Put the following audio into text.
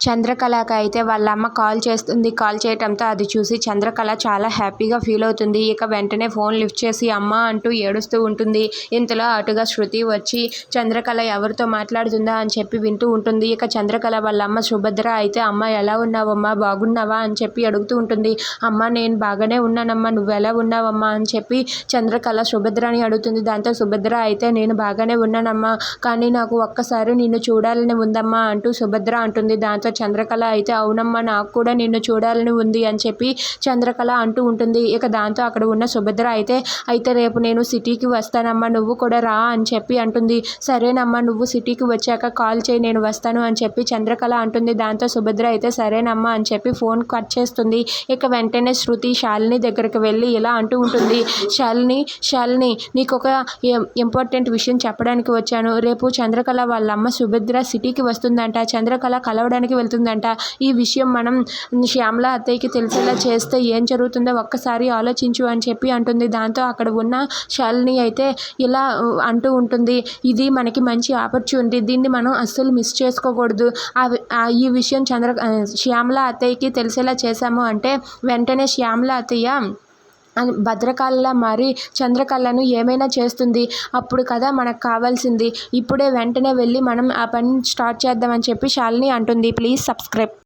చంద్రకళకి అయితే వాళ్ళ అమ్మ కాల్ చేస్తుంది. కాల్ చేయటంతో అది చూసి చంద్రకళ చాలా హ్యాపీగా ఫీల్ అవుతుంది. ఇక వెంటనే ఫోన్ లిఫ్ట్ చేసి అమ్మ అంటూ ఏడుస్తూ ఉంటుంది. ఇంతలో అటుగా శృతి వచ్చి చంద్రకళ ఎవరితో మాట్లాడుతుందా? అని చెప్పి వింటూ ఉంటుంది. ఇక చంద్రకళ వాళ్ళ అమ్మ సుభద్ర అయితే అమ్మ ఎలా ఉన్నావమ్మా? బాగున్నావా? అని చెప్పి అడుగుతూ ఉంటుంది. అమ్మ నేను బాగానే ఉన్నానమ్మా. నువ్వు ఎలా ఉన్నావమ్మా? అని చెప్పి చంద్రకళ సుభద్రని అడుగుతుంది. దాంతో సుభద్ర అయితే నేను బాగానే ఉన్నానమ్మా. కానీ నాకు ఒక్కసారి నిన్ను చూడాలని ఉందమ్మా అంటూ సుభద్ర అంటుంది. దాంతో చంద్రకళ అయితే అవునమ్మా నాకు కూడా నిన్ను చూడాలని ఉంది అని చెప్పి చంద్రకళ అంటూ ఉంటుంది. ఇక దాంతో అక్కడ ఉన్న సుభద్ర అయితే అయితే రేపు నేను సిటీకి వస్తానమ్మా నువ్వు కూడా రా అని చెప్పి అంటుంది. సరేనమ్మా నువ్వు సిటీకి వచ్చాక కాల్ చేయి నేను వస్తాను అని చెప్పి చంద్రకళ అంటుంది. దాంతో సుభద్ర అయితే సరేనమ్మా అని చెప్పి ఫోన్ కట్ చేస్తుంది. ఇక వెంటనే శృతి శాలిని దగ్గరికి వెళ్ళి ఇలా అంటూ ఉంటుంది. శాలిని శాలిని నీకు ఒక ఇంపార్టెంట్ విషయం చెప్పడానికి వచ్చాను. రేపు చంద్రకళ వాళ్ళ అమ్మ సుభద్ర సిటీకి వస్తుందంట. చంద్రకళ కలవడానికి వెళ్తుందంట. ఈ విషయం మనం శ్యామల అత్తయ్యకి తెలిసేలా చేస్తే ఏం జరుగుతుందో ఒక్కసారి ఆలోచించు అని చెప్పి అంటుంది. దాంతో అక్కడ ఉన్న శాలిని అయితే ఇలా అంటూ ఉంటుంది. ఇది మనకి మంచి ఆపర్చునిటీ. దీన్ని మనం అస్సలు మిస్ చేసుకోకూడదు. ఈ విషయం చంద్ర శ్యామల అత్తయ్యకి తెలిసేలా చేశాము అంటే వెంటనే శ్యామల అత్తయ్య భద్రకాళలా మారి చంద్రకళను ఏమైనా చేస్తుంది? అప్పుడు కదా మనకు కావాల్సింది. ఇప్పుడే వెంటనే వెళ్ళి మనం ఆ పని స్టార్ట్ చేద్దామని చెప్పి శాలిని అంటుంది. Please subscribe.